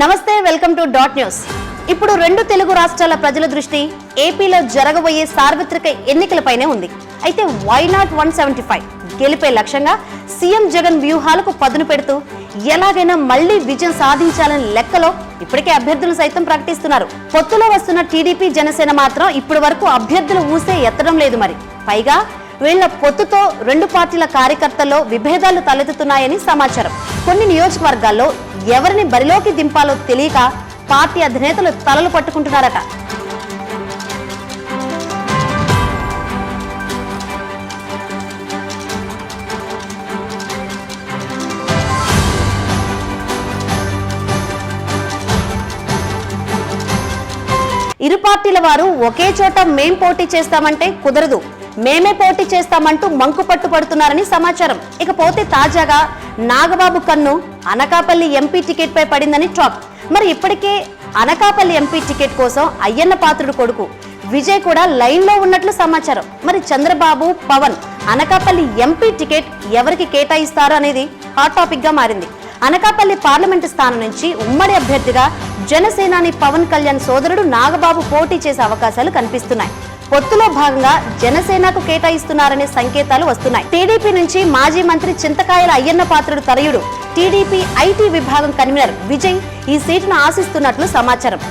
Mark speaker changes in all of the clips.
Speaker 1: నమస్తే welcome to dot news. ఇప్పుడు రెండు తెలుగు రాష్ట్రాల ప్రజల దృష్టి ఏపీలో జరగబోయే సార్వత్రిక ఎన్నికలపైనే ఉంది. అయితే why not one seventy five గెలిపే లక్ష్యంగా సీఎం జగన్ వ్యూహాలకు పదును పెడుతూ ఎలాగైనా మళ్ళీ విజయం సాధించాలని లెక్కలో ఇప్పటికే అభ్యర్థులు సైతం ప్రకటిస్తున్నారు. పొత్తులో వస్తున్న టీడీపీ జనసేన మాత్రం ఇప్పటి వరకు అభ్యర్థులు ఊసే ఎత్తడం లేదు మరి. పైగా వీళ్ళ పొత్తుతో రెండు పార్టీల కార్యకర్తల్లో విభేదాలు తలెత్తుతున్నాయని సమాచారం. కొన్ని నియోజకవర్గాల్లో ఎవరిని బరిలోకి దింపాలో తెలియక పార్టీ అధినేతలు తలలు పట్టుకుంటున్నారట. ఇరు పార్టీల వారు ఒకే చోట మేం పోటీ చేస్తామంటే కుదరదు. మేమే పోటీ చేస్తామంటూ మంకు పట్టు పడుతున్నారని సమాచారం. ఇకపోతే తాజాగా నాగబాబు కన్ను అనకాపల్లి ఎంపీ టికెట్ పై పడిందని టాక్. మరి ఇప్పటికే అనకాపల్లి ఎంపీ టికెట్ కోసం అయ్యన్న పాత్రుడు కొడుకు విజయ్ కూడా లైన్లో ఉన్నట్లు సమాచారం. మరి చంద్రబాబు పవన్ అనకాపల్లి ఎంపీ టికెట్ ఎవరికి కేటాయిస్తారు అనేది హాట్ టాపిక్గా మారింది. అనకాపల్లి పార్లమెంటు స్థానం నుంచి ఉమ్మడి అభ్యర్థిగా జనసేనాని పవన్ కళ్యాణ్ సోదరుడు నాగబాబు పోటీ చేసే అవకాశాలు కనిపిస్తున్నాయి. పొత్తులో భాగంగా జనసేనకు కేటాయిస్తున్నారనే సంకేతాలు వస్తున్నాయి. టీడీపీ నుంచి మాజీ మంత్రి చింతకాయల అయ్యన్న పాత్రుడు తరయుడు టీడీపీ ఐటీ విభాగం కన్వీనర్ విజయ్ ఈ సీటును ఆశిస్తున్నట్లు సమాచారం.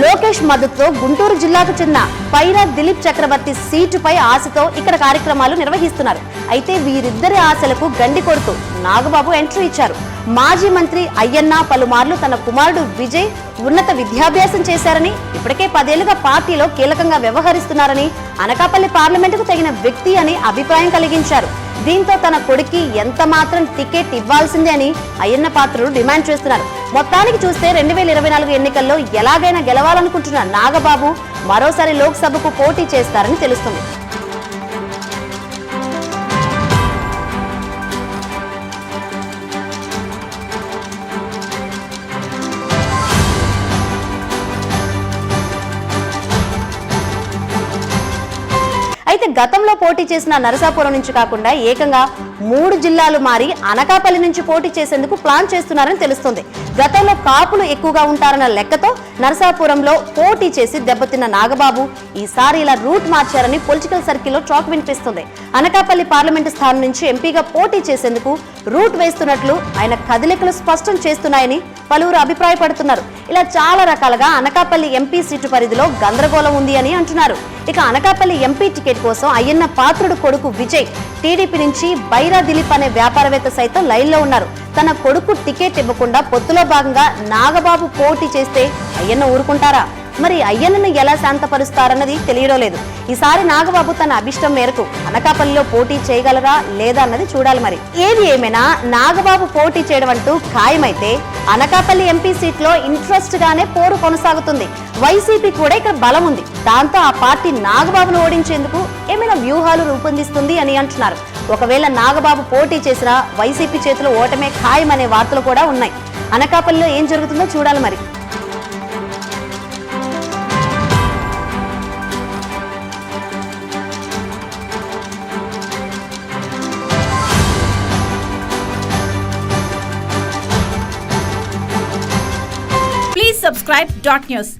Speaker 1: లోకేష్ మద్దతుతో గుంటూరు జిల్లాకు చెందిన పైరా దిలీప్ చక్రవర్తి సీటుపై ఆశతో ఇక్కడ కార్యక్రమాలు నిర్వహిస్తున్నారు. అయితే వీరిద్దరి ఆశలకు గండి కొడుతూ నాగబాబు ఎంట్రీ ఇచ్చారు. మాజీ మంత్రి అయ్యన్న పలుమార్లు తన కుమారుడు విజయ్ ఉన్నత విద్యాభ్యాసం చేశారని ఇప్పటికే పదేళ్ళుగా పార్టీలో కీలకంగా వ్యవహరిస్తున్నారని అనకాపల్లి పార్లమెంటుకు తగిన వ్యక్తి అని అభిప్రాయం కలిగించారు. దీంతో తన కొడుకి ఎంత మాత్రం టికెట్ ఇవ్వాల్సిందే అని అయ్యన్న పాత్రుడు డిమాండ్ చేస్తున్నారు. మొత్తానికి చూస్తే రెండు వేల ఇరవై నాలుగు ఎన్నికల్లో ఎలాగైనా గెలవాలనుకుంటున్న నాగబాబు మరోసారి లోక్సభకు పోటీ చేస్తారని తెలుస్తుంది. అయితే గతంలో పోటీ చేసిన నరసాపురం నుంచి కాకుండా ఏకంగా మూడు జిల్లాలు మారి అనకాపల్లి నుంచి పోటీ చేసేందుకు ప్లాన్ చేస్తున్నారని తెలుస్తుంది. గతంలో కాపులు ఎక్కువగా ఉంటారన్న లెక్కతో నరసాపురంలో పోటీ చేసి దెబ్బతిన్న నాగబాబు ఈసారి ఇలా రూట్ మార్చారని పొలిటికల్ సర్కిల్లో టాక్ వినిపిస్తుంది. అనకాపల్లి పార్లమెంటు స్థానం నుంచి ఎంపీగా పోటీ చేసేందుకు రూట్ వేస్తున్నట్లు ఆయన కదలికలు స్పష్టం చేస్తున్నాయని పలువురు అభిప్రాయపడుతున్నారు. ఇలా చాలా రకాలుగా అనకాపల్లి ఎంపీ సీటు పరిధిలో గందరగోళం ఉంది అని అంటున్నారు. ఇక అనకాపల్లి ఎంపీ టికెట్ కోసం అయ్యన్న పాత్రుడు కొడుకు విజయ్ టీడీపీ నుంచి బైరా దిలీప్ అనే వ్యాపారవేత్త సైతం లైన్లో ఉన్నారు. తన కొడుకు టికెట్ ఇవ్వకుండా పొత్తులో భాగంగా నాగబాబు పోటీ చేస్తే అయ్యన్న ఊరుకుంటారా? మరి అయ్యన్నను ఎలా శాంతపరుస్తారన్నది తెలియడం లేదు. ఈసారి నాగబాబు తన అభిష్టం మేరకు అనకాపల్లిలో పోటీ చేయగలరా లేదా అన్నది చూడాలి మరి. ఏది ఏమైనా నాగబాబు పోటీ చేయడం అంటూ ఖాయమైతే అనకాపల్లి ఎంపీ సీట్లో ఇంట్రెస్ట్ గానే పోరు కొనసాగుతుంది. వైసీపీ కూడా ఇక్కడ బలం ఉంది. దాంతో ఆ పార్టీ నాగబాబును ఓడించేందుకు ఏమైనా వ్యూహాలు రూపొందిస్తుంది అని అంటున్నారు. ఒకవేళ నాగబాబు పోటీ చేసినా వైసీపీ చేతిలో ఓటమే ఖాయమనే వార్తలు కూడా ఉన్నాయి అనకాపల్లిలో ఏం జరుగుతుందో చూడాలి మరి
Speaker 2: Please subscribe Dot News.